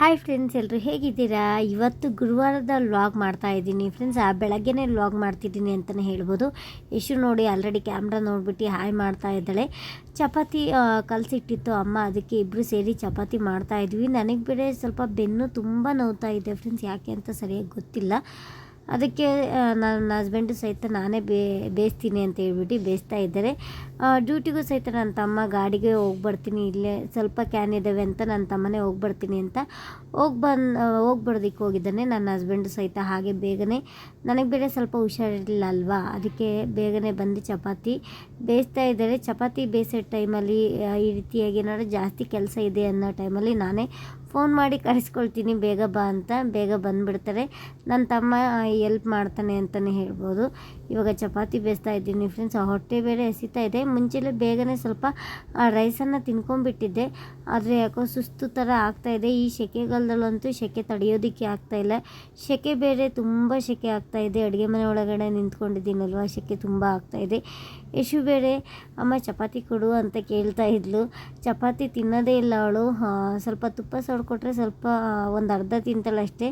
Hi friends ಎಲ್ಲರೂ ಹೇಗಿದ್ದೀರಾ? ಇವತ್ತು ಗುರುವಾರದ ವ್ಲಾಗ್ ಮಾಡ್ತಾ ಇದ್ದೀನಿ. ಫ್ರೆಂಡ್ಸ್ ಆ ಬೆಳಗ್ಗೆನೇ ವ್ಲಾಗ್ ಮಾಡ್ತಿದ್ದೀನಿ ಅಂತಲೇ ಹೇಳ್ಬೋದು. ಯಶು ನೋಡಿ ಆಲ್ರೆಡಿ ಕ್ಯಾಮ್ರಾ ನೋಡಿಬಿಟ್ಟು ಹಾಯ್ ಮಾಡ್ತಾ ಇದ್ದಾಳೆ. ಚಪಾತಿ ಕಲಸಿಟ್ಟಿತ್ತು ಅಮ್ಮ. ಅದಕ್ಕೆ ಇಬ್ಬರು ಸೇರಿ ಚಪಾತಿ ಮಾಡ್ತಾ ಇದ್ವಿ. ನನಗೆ ಬೇರೆ ಸ್ವಲ್ಪ ಬೆನ್ನು ತುಂಬ ನೋವ್ತಾ ಇದೆ ಫ್ರೆಂಡ್ಸ್ ಯಾಕೆ ಅಂತ ಸರಿಯಾಗಿ ಗೊತ್ತಿಲ್ಲ. ಅದಕ್ಕೆ ನನ್ನ ಹಸ್ಬೆಂಡು ಸಹಿತ ನಾನೇ ಬೇಯಿಸ್ತೀನಿ ಅಂತ ಹೇಳ್ಬಿಟ್ಟು ಬೇಯಿಸ್ತಾ ಇದ್ದಾರೆ. ಡ್ಯೂಟಿಗೂ ಸಹಿತ ನನ್ನ ತಮ್ಮ ಗಾಡಿಗೆ ಹೋಗಿ ಬರ್ತೀನಿ ಇಲ್ಲೇ ಸ್ವಲ್ಪ ಕ್ಯಾನ್ ಇದ್ದಾವೆ ಅಂತ ನನ್ನ ತಮ್ಮನೇ ಹೋಗಿ ಬರ್ತೀನಿ ಅಂತ ಹೋಗಿ ಬಂದು ಹೋಗಿ ಬರೋದಕ್ಕೆ ಹೋಗಿದ್ದಾನೆ. ನನ್ನ ಹಸ್ಬೆಂಡು ಸಹಿತ ಹಾಗೆ ಬೇಗನೆ, ನನಗೆ ಬೇರೆ ಸ್ವಲ್ಪ ಹುಷಾರಿರಲಿಲ್ಲ ಅಲ್ವಾ? ಅದಕ್ಕೆ ಬೇಗನೆ ಬಂದು ಚಪಾತಿ ಬೇಯಿಸ್ತಾ ಇದ್ದಾರೆ. ಚಪಾತಿ ಬೇಯಿಸೋ ಟೈಮಲ್ಲಿ ಈ ರೀತಿಯಾಗಿ ಏನಾದ್ರು ಜಾಸ್ತಿ ಕೆಲಸ ಇದೆ ಅನ್ನೋ ಟೈಮಲ್ಲಿ ನಾನೇ ಫೋನ್ ಮಾಡಿ ಕರೆಸ್ಕೊಳ್ತೀನಿ. ಬೇಗ ಬಾ ಅಂತ, ಬೇಗ ಬಂದುಬಿಡ್ತಾರೆ. ನನ್ನ ತಮ್ಮ ಎಲ್ಪ್ ಮಾಡ್ತಾನೆ ಅಂತಲೇ ಹೇಳ್ಬೋದು. ಇವಾಗ ಚಪಾತಿ ಬೇಯಿಸ್ತಾ ಇದ್ದೀನಿ ಫ್ರೆಂಡ್ಸ್ ಹೊಟ್ಟೆ ಬೇರೆ ಹಸಿತಾ ಇದೆ. ಮುಂಚೆಲೇ ಬೇಗನೆ ಸ್ವಲ್ಪ ರೈಸನ್ನು ತಿನ್ಕೊಂಡ್ಬಿಟ್ಟಿದ್ದೆ. ಆದರೆ ಯಾಕೋ ಸುಸ್ತು ಥರ ಆಗ್ತಾಯಿದೆ ಈ ಸೆಕೆಗಾಲದಲ್ಲಂತೂ ಸೆಕೆ ತಡೆಯೋದಕ್ಕೆ ಆಗ್ತಾ ಇಲ್ಲ. ಸೆಕೆ ಬೇರೆ ತುಂಬ ಸೆಕೆ ಆಗ್ತಾಯಿದೆ ಅಡುಗೆ ಮನೆ ಒಳಗಡೆ ನಿಂತ್ಕೊಂಡಿದ್ದೀನಲ್ವ? ಸೆಕೆ ತುಂಬ ಆಗ್ತಾಯಿದೆ ಯಶು ಬೇರೆ, ಅಮ್ಮ ಚಪಾತಿ ಕೊಡು ಅಂತ ಕೇಳ್ತಾ ಇದ್ಲು. ಚಪಾತಿ ತಿನ್ನೋದೇ ಇಲ್ಲ ಅವಳು. ಸ್ವಲ್ಪ ತುಪ್ಪ ಸೊಡ್ಕೊಟ್ರೆ ಸ್ವಲ್ಪ ಒಂದು ಅರ್ಧ ತಿಂತಾಳೆ ಅಷ್ಟೇ.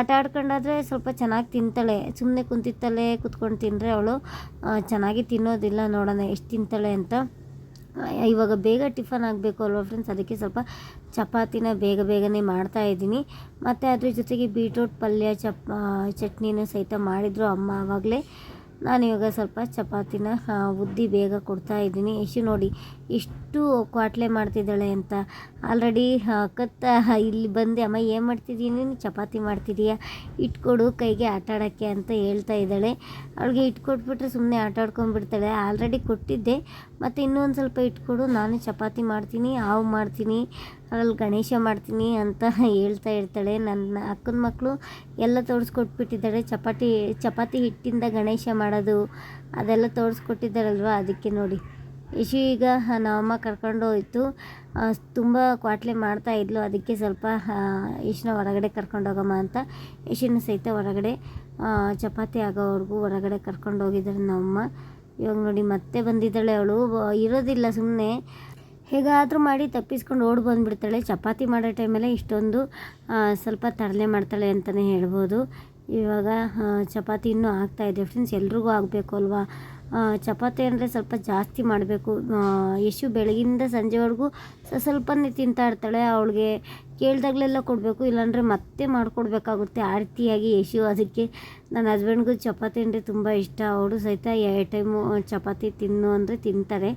ಆಟ ಆಡ್ಕೊಂಡಾದ್ರೆ ಸ್ವಲ್ಪ ಚೆನ್ನಾಗಿ ತಿಂತಾಳೆ. ಸುಮ್ಮನೆ ಕುಂತಿತ್ತಲೆ ಕುತ್ಕೊಂಡು ತಿಂದರೆ ಅವಳು ಚೆನ್ನಾಗಿ ತಿನ್ನೋದಿಲ್ಲ ನೋಡೋಣ, ಎಷ್ಟು ತಿಂತಾಳೆ ಅಂತ. ಇವಾಗ ಬೇಗ ಟಿಫನ್ ಆಗಬೇಕು ಅಲ್ವಾ ಫ್ರೆಂಡ್ಸ್ ಅದಕ್ಕೆ ಸ್ವಲ್ಪ ಚಪಾತಿನ ಬೇಗ ಬೇಗನೆ ಮಾಡ್ತಾ ಇದ್ದೀನಿ. ಮತ್ತು ಅದ್ರ ಜೊತೆಗೆ ಬೀಟ್ರೂಟ್ ಪಲ್ಯ, ಚಪ್ ಚಟ್ನಿನ ಸಹಿತ ಮಾಡಿದರು ಅಮ್ಮ ಆವಾಗಲೇ. ನಾನು ಇವಾಗ ಸ್ವಲ್ಪ ಚಪಾತಿನ ಉದ್ದಿ ಬೇಗ ಕೊಡ್ತಾ ಇದ್ದೀನಿ. ಯಶು ನೋಡಿ, ಇಷ್ಟು ಕ್ವಾಟ್ಲೆ ಮಾಡ್ತಿದ್ದಾಳೆ ಅಂತ. ಆಲ್ರೆಡಿ ಕತ್ತ, ಇಲ್ಲಿ ಬಂದೆ, ಅಮ್ಮ, ಏನು ಮಾಡ್ತಿದ್ದೀನಿ ನೀನು? ಚಪಾತಿ ಮಾಡ್ತಿದ್ದೀಯಾ ಇಟ್ಕೊಡು ಕೈಗೆ ಆಟ ಆಡೋಕ್ಕೆ ಅಂತ ಹೇಳ್ತಾ ಇದ್ದಾಳೆ. ಅವಳಿಗೆ ಇಟ್ಕೊಟ್ಬಿಟ್ರೆ ಸುಮ್ಮನೆ ಆಟ ಆಡ್ಕೊಂಡ್ಬಿಡ್ತಾಳೆ. ಆಲ್ರೆಡಿ ಕೊಟ್ಟಿದ್ದೆ, ಮತ್ತು ಇನ್ನೊಂದು ಸ್ವಲ್ಪ ಇಟ್ಕೊಡು, ನಾನು ಚಪಾತಿ ಮಾಡ್ತೀನಿ, ಹಾವು ಮಾಡ್ತೀನಿ. ಅದ್ರಲ್ಲಿ ಗಣೇಶ ಮಾಡ್ತೀನಿ ಅಂತ ಹೇಳ್ತಾ ಇರ್ತಾಳೆ. ನನ್ನ ಅಕ್ಕನ ಮಕ್ಕಳು ಎಲ್ಲ ತೋರಿಸ್ಕೊಟ್ಬಿಟ್ಟಿದ್ದಾಳೆ ಚಪಾತಿ ಚಪಾತಿ ಹಿಟ್ಟಿಂದ ಗಣೇಶ ಮಾಡೋದು ಅದೆಲ್ಲ ತೋರಿಸ್ಕೊಟ್ಟಿದ್ದಾರಲ್ವ ಅದಕ್ಕೆ ನೋಡಿ. ಯಶು ಈಗ ನಮ್ಮಮ್ಮ ಕರ್ಕೊಂಡು ಹೋಯ್ತು ತುಂಬ ಕ್ವಾಟ್ಲೆ ಮಾಡ್ತಾ ಇದ್ಲು. ಅದಕ್ಕೆ ಸ್ವಲ್ಪ ಯಶುನ ಹೊರಗಡೆ ಕರ್ಕೊಂಡು ಹೋಗಮ್ಮ ಅಂತ. ಯಶುನ ಸಹಿತ ಹೊರಗಡೆ ಚಪಾತಿ ಆಗೋವರೆಗೂ ಹೊರಗಡೆ ಕರ್ಕೊಂಡು ಹೋಗಿದ್ದಾರೆ ನಮ್ಮಮ್ಮ ಇವಾಗ ನೋಡಿ ಮತ್ತೆ ಬಂದಿದ್ದಾಳೆ ಅವಳು. ಇರೋದಿಲ್ಲ ಸುಮ್ಮನೆ ಹೇಗಾದರೂ ಮಾಡಿ ತಪ್ಪಿಸ್ಕೊಂಡು ಓಡಿ ಬಂದುಬಿಡ್ತಾಳೆ. ಚಪಾತಿ ಮಾಡೋ ಟೈಮಲ್ಲೇ ಇಷ್ಟೊಂದು ಸ್ವಲ್ಪ ತರಲೆ ಮಾಡ್ತಾಳೆ ಅಂತಲೇ ಹೇಳ್ಬೋದು. ಇವಾಗ ಚಪಾತಿ ಇನ್ನೂ ಆಗ್ತಾಯಿದೆ ಫ್ರೆಂಡ್ಸ್ ಎಲ್ರಿಗೂ ಆಗಬೇಕು ಅಲ್ವಾ? ಚಪಾತಿ ಅಂದರೆ ಸ್ವಲ್ಪ ಜಾಸ್ತಿ ಮಾಡಬೇಕು. ಯಶು ಬೆಳಗಿಂದ ಸಂಜೆವರೆಗೂ ಸ್ವಲ್ಪನೇ ತಿಂತಾ ಇರ್ತಾಳೆ. ಅವಳಿಗೆ ಕೇಳ್ದಾಗಲೆಲ್ಲ ಕೊಡಬೇಕು. ಇಲ್ಲಾಂದರೆ ಮತ್ತೆ ಮಾಡಿಕೊಡ್ಬೇಕಾಗುತ್ತೆ ಆ ರೀತಿಯಾಗಿ ಯಶು. ಅದಕ್ಕೆ ನನ್ನ ಹಸ್ಬೆಂಡ್ಗೂ ಚಪಾತಿ ಅಂದರೆ ತುಂಬ ಇಷ್ಟ. ಅವಳು ಸಹಿತ ಎರಡು ಟೈಮು ಚಪಾತಿ ತಿನ್ನು ಅಂದರೆ ತಿಂತಾರೆ.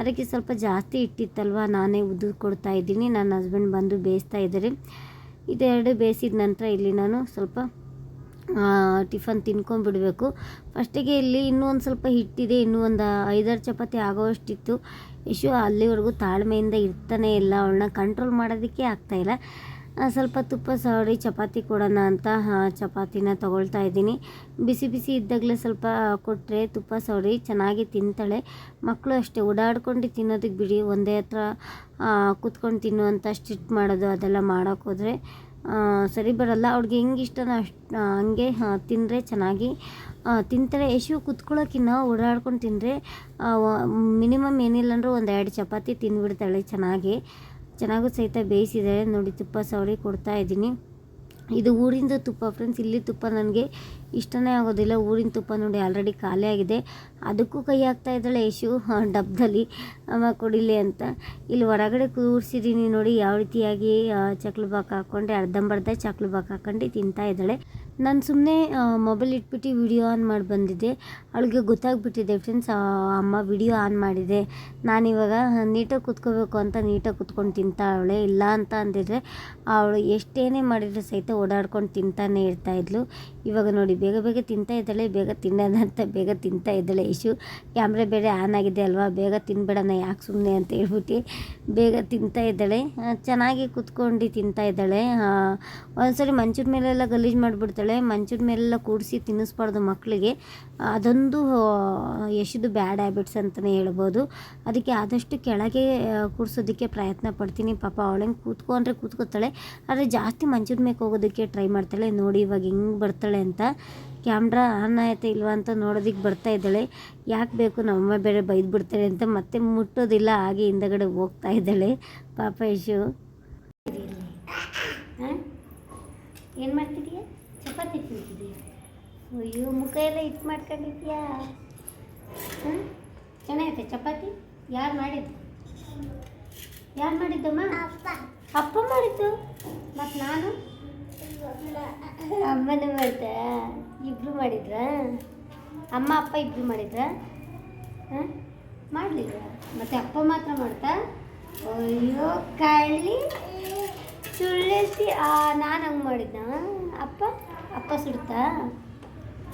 ಅದಕ್ಕೆ ಸ್ವಲ್ಪ ಜಾಸ್ತಿ ಇಟ್ಟಿತ್ತಲ್ವ? ನಾನೇ ಉದ್ದು ಕೊಡ್ತಾ ಇದ್ದೀನಿ. ನನ್ನ ಹಸ್ಬೆಂಡ್ ಬಂದು ಬೇಯಿಸ್ತಾ ಇದ್ದಾರೆ. ಇದೆರಡು ಬೇಯಿಸಿದ ನಂತರ ಇಲ್ಲಿ ನಾನು ಸ್ವಲ್ಪ ಟಿಫನ್ ತಿನ್ಕೊಂಡ್ಬಿಡಬೇಕು ಫಸ್ಟಿಗೆ ಇಲ್ಲಿ ಇನ್ನೂ ಒಂದು ಸ್ವಲ್ಪ ಹಿಟ್ಟಿದೆ. ಇನ್ನೂ ಒಂದು ಐದಾರು ಚಪಾತಿ ಆಗೋವಷ್ಟಿತ್ತು ಯಶು ಅಲ್ಲಿವರೆಗೂ ತಾಳ್ಮೆಯಿಂದ ಇರ್ತಾನೆ ಇಲ್ಲ. ಅವಳನ್ನ ಕಂಟ್ರೋಲ್ ಮಾಡೋದಕ್ಕೆ ಆಗ್ತಾಯಿಲ್ಲ ಸ್ವಲ್ಪ ತುಪ್ಪ, ಸವರಿ, ಚಪಾತಿ ಕೊಡೋಣ ಅಂತ ಚಪಾತಿನ ತಗೊಳ್ತಾ ಇದ್ದೀನಿ. ಬಿಸಿ ಬಿಸಿ ಇದ್ದಾಗಲೇ ಸ್ವಲ್ಪ ಕೊಟ್ಟರೆ ತುಪ್ಪ, ಸವರಿ ಚೆನ್ನಾಗಿ ತಿಂತಾಳೆ. ಮಕ್ಕಳು ಅಷ್ಟೇ, ಓಡಾಡ್ಕೊಂಡು ತಿನ್ನೋದಕ್ಕೆ ಬಿಡಿ. ಒಂದೇ ಹತ್ರ ಕೂತ್ಕೊಂಡು ತಿನ್ನುವಂಥ ಸ್ಟಿಟ್ ಮಾಡೋದು, ಅದೆಲ್ಲ ಮಾಡೋಕ್ಕೋದ್ರೆ ಸರಿ ಬರಲ್ಲ. ಅವ್ರಿಗೆ ಹೆಂಗೆ ಇಷ್ಟನೋ ಅಷ್ಟು ಹಂಗೆ ತಿಂದರೆ ಚೆನ್ನಾಗಿ ತಿಂತಾರೆ ಯಶು ಕುತ್ಕೊಳ್ಳೋಕ್ಕಿನ್ನ ಓಡಾಡ್ಕೊಂಡು ತಿಂದರೆ ಮಿನಿಮಮ್ ಏನಿಲ್ಲ ಅಂದರೂ ಒಂದು ಎರಡು ಚಪಾತಿ ತಿಂದ್ಬಿಡ್ತಾಳೆ ಚೆನ್ನಾಗಿ. ಚೆನ್ನಾಗೂ ಸಹಿತ ಬೇಯಿಸಿದ್ದಾರೆ. ನೋಡಿ, ತುಪ್ಪ ಸವರಿ ಕೊಡ್ತಾ ಇದ್ದೀನಿ. ಇದು ಊರಿಂದ ತುಪ್ಪ ಫ್ರೆಂಡ್ಸ್ ಇಲ್ಲಿ ತುಪ್ಪ ನನಗೆ ಇಷ್ಟನೇ ಆಗೋದಿಲ್ಲ. ಊರಿನ ತುಪ್ಪ ನೋಡಿ ಆಲ್ರೆಡಿ ಖಾಲಿ ಆಗಿದೆ. ಅದಕ್ಕೂ ಕೈ ಹಾಕ್ತಾ ಇದ್ದಾಳೆ ಯಶು. ಡಬ್ದಲ್ಲಿ ಅಮ್ಮ ಕೊಡಿಲಿ ಅಂತ. ಇಲ್ಲಿ ಹೊರಗಡೆ ಕೂರಿಸಿದ್ದೀನಿ ನೋಡಿ. ಯಾವ ರೀತಿಯಾಗಿ ಚಕ್ಲು ಬಾಕ್ ಹಾಕ್ಕೊಂಡೆ ಅರ್ಧಂಬರ್ಧ ಚಕ್ಲು ಬಾಕ್ ಹಾಕ್ಕೊಂಡು ತಿಂತಾ ಇದ್ದಾಳೆ. ನಾನು ಸುಮ್ಮನೆ ಮೊಬೈಲ್ ಇಟ್ಬಿಟ್ಟು ವಿಡಿಯೋ ಆನ್ ಮಾಡಿ ಬಂದಿದ್ದೆ. ಅವಳಿಗೆ ಗೊತ್ತಾಗ್ಬಿಟ್ಟಿದೆ ಫ್ರೆಂಡ್ಸ್ ಅಮ್ಮ ವಿಡಿಯೋ ಆನ್ ಮಾಡಿದೆ. ನಾನಿವಾಗ ನೀಟಾಗಿ ಕೂತ್ಕೋಬೇಕು ಅಂತ ನೀಟಾಗಿ ಕೂತ್ಕೊಂಡು ತಿಂತಾವಳೆ ಇಲ್ಲ ಅಂತ ಅಂದಿದ್ರೆ, ಅವಳು ಎಷ್ಟೇನೇ ಮಾಡಿದ್ರೆ ಸಹಿತ ಓಡಾಡ್ಕೊಂಡು ತಿಂತಾನೆ ಇರ್ತಾ ಇದ್ಲು. ಇವಾಗ ನೋಡಿ, ಬೇಗ ಬೇಗ ತಿಂತಾ ಇದ್ದಾಳೆ, ಬೇಗ ತಿನ್ನೋಣ ಅಂತ ಬೇಗ ತಿಂತಾ ಇದ್ದಾಳೆ ಇಶು ಕ್ಯಾಮ್ರಾ ಬೇರೆ ಆನ್ ಆಗಿದೆ ಅಲ್ವಾ? ಬೇಗ ತಿನ್ಬೇಡಣ ಯಾಕೆ ಸುಮ್ಮನೆ ಅಂತ ಹೇಳ್ಬಿಟ್ಟು ಬೇಗ ತಿಂತಾ ಇದ್ದಾಳೆ. ಚೆನ್ನಾಗಿ ಕೂತ್ಕೊಂಡು ತಿಂತಾ ಇದ್ದಾಳೆ. ಒಂದ್ಸರಿ ಮಂಚದ ಮೇಲೆಲ್ಲ ಗಲೀಜು ಮಾಡಿಬಿಡ್ತಾಳೆ. ಮಂಚದ ಮೇಲೆಲ್ಲ ಕೂಡಿಸಿ ತಿನ್ನಿಸ್ಬಾರ್ದು ಮಕ್ಕಳಿಗೆ ಅದೊಂದು ಯಶದು ಬ್ಯಾಡ್ ಹ್ಯಾಬಿಟ್ಸ್ ಅಂತಲೇ ಹೇಳ್ಬೋದು. ಅದಕ್ಕೆ ಆದಷ್ಟು ಕೆಳಗೆ ಕೂರಿಸೋದಕ್ಕೆ ಪ್ರಯತ್ನ ಪಡ್ತೀನಿ. ಪಾಪ ಅವಳಂಗೆ ಕೂತ್ಕೊಂಡ್ರೆ ಕೂತ್ಕೋತಾಳೆ, ಆದರೆ ಜಾಸ್ತಿ ಮಂಚದ ಮೇಲೆ ಹೋಗೋದಕ್ಕೆ ಟ್ರೈ ಮಾಡ್ತಾಳೆ. ನೋಡಿ ಇವಾಗ ಹೆಂಗೆ ಬರ್ತಾಳೆ. ಅಂತ. ಕ್ಯಾಮ್ರಾ ಆನ್ ಆಯ್ತಾ ಇಲ್ವಾ ಅಂತ ನೋಡೋದಕ್ಕೆ ಬರ್ತಾ ಇದ್ದಾಳೆ. ಯಾಕೆ ಬೇಕು ನಮ್ಮಮ್ಮ ಬೇರೆ ಬೈದು ಬಿಡ್ತಾಳೆ ಅಂತ ಮತ್ತೆ ಮುಟ್ಟೋದಿಲ್ಲ, ಹಾಗೆ ಹಿಂದಗಡೆ ಹೋಗ್ತಾ ಇದ್ದಾಳೆ. ಪಾಪ ಯಶು. ಏನು ಮಾಡ್ತಿದೀಯ? ಚಪಾತಿ ತಿಂತಿದೀಯ. ಅಯ್ಯೋ, ಮುಖ ಎಲ್ಲ ಇಟ್ಟು ಮಾಡ್ಕೊಂಡಿದ್ಯಾ? ಹ್ಞೂ ಚೆನ್ನಾಗೈತೆ ಚಪಾತಿ? ಯಾರು ಮಾಡಿದ್ದು? ಯಾರು ಮಾಡಿದ್ದಮ್ಮ? ಅಪ್ಪ. ಮಾಡಿದ್ದು? ಮತ್ತು ನಾನು? ಅಮ್ಮನ ಮಾಡ್ದ ಇಬ್ಬರು ಮಾಡಿದ್ರ? ಅಮ್ಮ, ಅಪ್ಪ ಇಬ್ಬರು ಮಾಡಿದ್ರ? ಹಾಂ? ಮಾಡಲಿಲ್ಲ ಮತ್ತು ಅಪ್ಪ ಮಾತ್ರ ಮಾಡ್ತಾ? ಅಯ್ಯೋ, ಕಳ್ಳಿ. ಸುಳ್ಳಿಸಿ ನಾನು ಹಂಗೆ ಮಾಡಿದ್ದ ಅಪ್ಪ? ಅಪ್ಪ ಸುಡ್ತಾ?